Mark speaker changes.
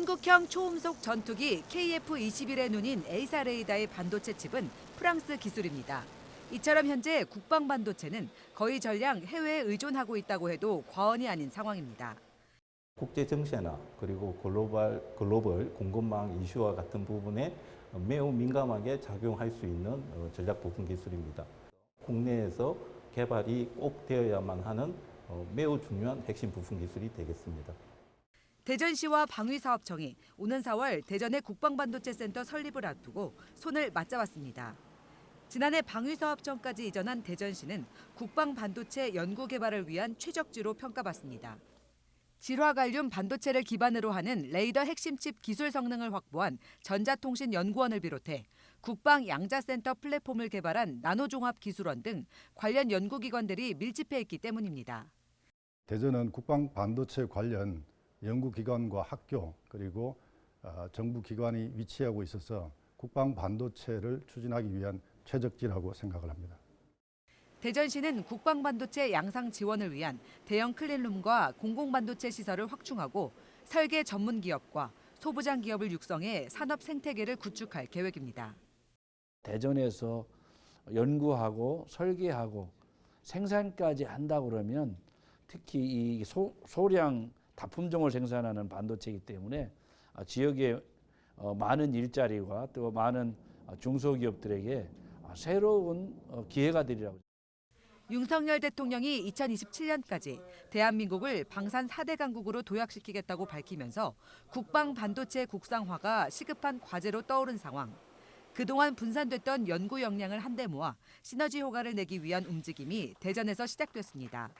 Speaker 1: 한국형 초음속 전투기 KF-21의 눈인 에이사 레이다의 반도체 칩은 프랑스 기술입니다. 이처럼 현재 국방 반도체는 거의 전량 해외에 의존하고 있다고 해도 과언이 아닌 상황입니다.
Speaker 2: 국제 정세나 그리고 글로벌, 글로벌 공급망 이슈와 같은 부분에 매우 민감하게 작용할 수 있는 어, 전략 부품 기술입니다. 국내에서 개발이 꼭 되어야만 하는 어, 매우 중요한 핵심 부품 기술이 되겠습니다.
Speaker 1: 대전시와 방위사업청이 오는 4월 대전의 국방반도체센터 설립을 앞두고 손을 맞잡았습니다. 지난해 방위사업청까지 이전한 대전시는 국방반도체 연구개발을 위한 최적지로 평가받습니다. 질화갈륨 반도체를 기반으로 하는 레이더 핵심칩 기술 성능을 확보한 전자통신연구원을 비롯해 국방 양자센터 플랫폼을 개발한 나노종합기술원 등 관련 연구기관들이 밀집해 있기 때문입니다.
Speaker 3: 대전은 국방 반도체 관련 연구기관과 학교 그리고 어, 정부 기관이 위치하고 있어서 국방 반도체를 추진하기 위한 최적지라고 생각을 합니다.
Speaker 1: 대전시는 국방 반도체 양상 지원을 위한 대형 클린룸과 공공 반도체 시설을 확충하고 설계 전문 기업과 소부장 기업을 육성해 산업 생태계를 구축할 계획입니다.
Speaker 4: 대전에서 연구하고 설계하고 생산까지 한다 그러면 특히 이 소, 소량 다품종을 생산하는 반도체이기 때문에 아, 지역의 어, 많은 일자리와 또 많은 어, 중소기업들에게 아, 새로운 어, 기회가 되리라고.
Speaker 1: 윤석열 대통령이 2027년까지 대한민국을 방산 4대 강국으로 도약시키겠다고 밝히면서 국방 반도체 국상화가 시급한 과제로 떠오른 상황. 그동안 분산됐던 연구 역량을 한데 모아 시너지 효과를 내기 위한 움직임이 대전에서 시작됐습니다.